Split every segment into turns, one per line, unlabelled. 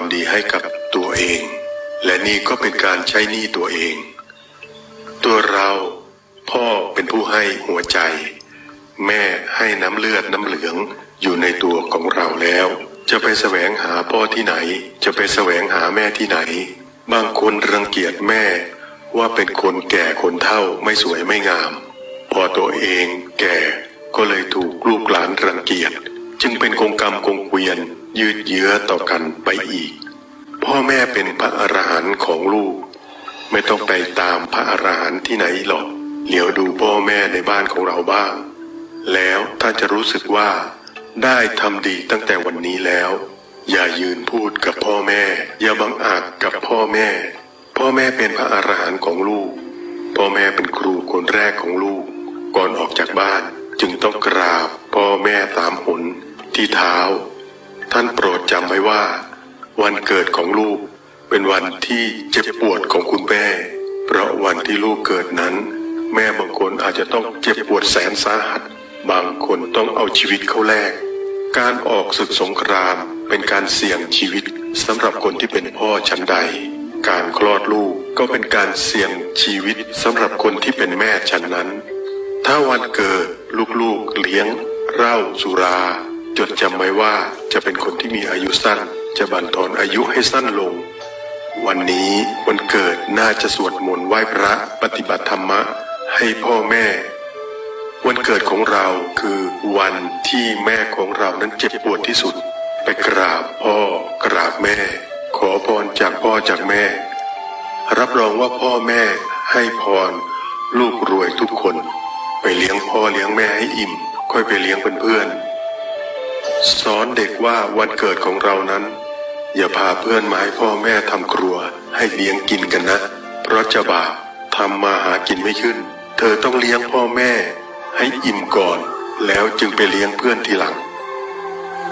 ความดีให้กับตัวเอง และนี่ก็เป็นการใช้หนี้ตัวเอง ตัวเราพ่อเป็นผู้ให้หัวใจ แม่ให้น้ำเลือดน้ำเหลืองอยู่ในตัวของเราแล้ว จะไปแสวงหาพ่อที่ไหน จะไปแสวงหาแม่ที่ไหน บางคนรังเกียจแม่ว่าเป็นคนแก่คนเฒ่าไม่สวยไม่งาม พอตัวเองแก่ก็เลยถูกลูกหลานรังเกียจ จึงเป็นกงกรรมกงเกวียน ยืดเยื้อต่อกันไปอีก พ่อแม่เป็นพระอรหันต์ของลูก ไม่ต้องไปตามพระอรหันต์ที่ไหนหรอกเหลียวดูพ่อแม่ในบ้านของเราบ้าง แล้วท่านจะรู้สึกว่าได้ทำดีตั้งแต่วันนี้แล้ว อย่ายืนพูดกับพ่อแม่ อย่าบังอาจกับพ่อแม่ พ่อแม่เป็นพระอรหันต์ของลูก พ่อแม่เป็นครูคนแรกของลูก ก่อนออกจากบ้านจึงต้องกราบพ่อแม่สามหน ที่เท้า ท่านโปรดจำไว้ว่า วันเกิดของลูกเป็นวันที่เจ็บปวดของคุณแม่ เพราะวันที่ลูกเกิดนั้น แม่บางคนอาจจะต้องเจ็บปวดแสนสาหัส บางคนต้องเอาชีวิตเข้าแลก การออกศึกสงครามเป็นการเสี่ยงชีวิตสำหรับคนที่เป็นพ่อชั้นใด การคลอดลูกก็เป็นการเสี่ยงชีวิตสำหรับคนที่เป็นแม่ชั้นนั้น ถ้าวันเกิดลูกๆเลี้ยงเหล้าสุรา จดจำไว้ว่าจะเป็นคนที่มีอายุสั้น จะบั่นทอนอายุให้สั้นลง วันนี้วันเกิดน่าจะสวดมนต์ไหว้พระปฏิบัติธรรมะให้พ่อแม่ วันเกิดของเราคือวันที่แม่ของเรานั้นเจ็บปวดที่สุด ไปกราบพ่อกราบแม่ ขอพรจากพ่อจากแม่ รับรองว่าพ่อแม่ให้พร ลูกรวยทุกคน ไปเลี้ยงพ่อเลี้ยงแม่ให้อิ่ม ค่อยไปเลี้ยงเพื่อนๆ สอนเด็กว่าวันเกิดของเรานั้น อย่าพาเพื่อนมาให้พ่อแม่ทำครัวให้เลี้ยงกินกันนะ เพราะจะบาปทำมาหากินไม่ขึ้น เธอต้องเลี้ยงพ่อแม่ ให้อิ่มก่อน แล้วจึงไปเลี้ยงเพื่อนทีหลัง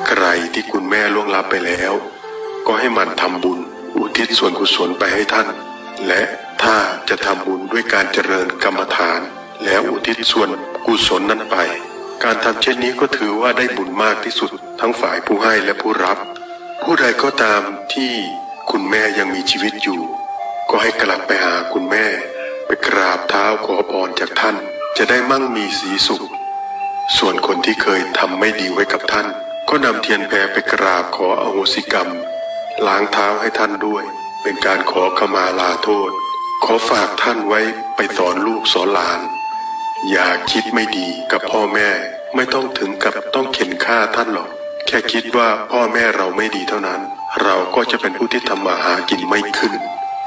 ใครที่คุณแม่ล่วงลับไปแล้ว ก็ให้หมันทำบุญ อุทิศส่วนกุศลไปให้ท่าน และถ้าจะทำบุญด้วยการเจริญกรรมฐาน แล้วอุทิศส่วนกุศลนั้นไป การทำเช่นนี้ก็ถือว่าได้บุญมากที่สุด ทั้งฝ่ายผู้ให้และผู้รับ ผู้ใดก็ตามที่คุณแม่ยังมีชีวิตอยู่ ก็ให้กลับไปหาคุณแม่ ไปกราบเท้าขอพรจากท่าน จะได้มั่งมีสีสุข ส่วนคนที่เคยทำไม่ดีไว้กับท่าน ก็นำเทียนแพรไปกราบขออโหสิกรรม ล้างเท้าให้ท่านด้วย เป็นการขอขมาลาโทษ ขอฝากท่านไว้ไปสอนลูกสอนหลาน อย่าคิดไม่ดีกับพ่อแม่ ไม่ต้องถึงกับต้องเข็นฆ่าท่านหรอก แค่คิดว่าพ่อแม่เราไม่ดีเท่านั้น เราก็จะเป็นผู้ที่ทำมาหากินไม่ขึ้น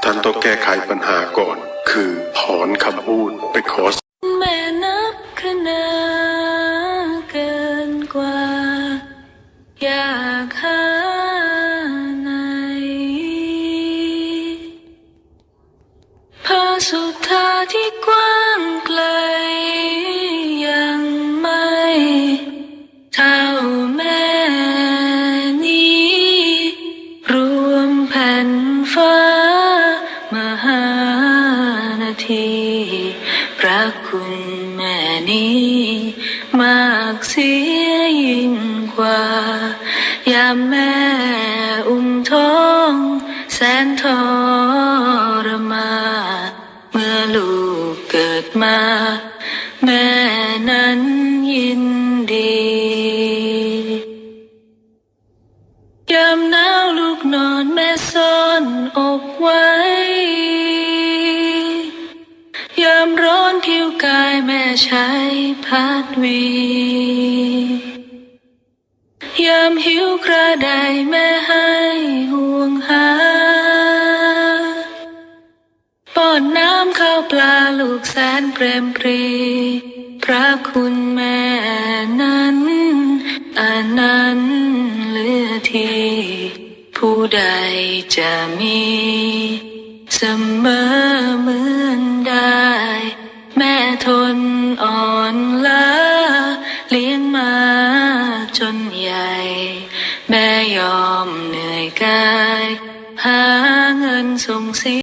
ท่านต้องแก้ไขปัญหาก่อน คือถอนคำพูดไปขอ
สุดทาที่กว้างไกลยังไม่เท่าแม่นี้ รวมแผ่นฟ้ามหานาทีพระคุณแม่นี้ มากเสียยิ่งกว่า ยามแม่อุ้มท้อง แสนทรม มา แม่นั้นยินดียามหนาวลูกนอนแม่ซ่อนอกไว้ ยามร้อนผิวกายแม่ใช้พัดวี ยามหิวกระไดแม่ให้ห่วงหา ลาลูกแสนเปรมปรี พระคุณแม่นั้นอนันต์เลือที ผู้ใดจะมี เสมอเหมือนได้ แม่ทนอ่อนล้าเลี้ยงมาจนใหญ่ แม่ยอมเหนื่อยกาย หาเงินส่งสิ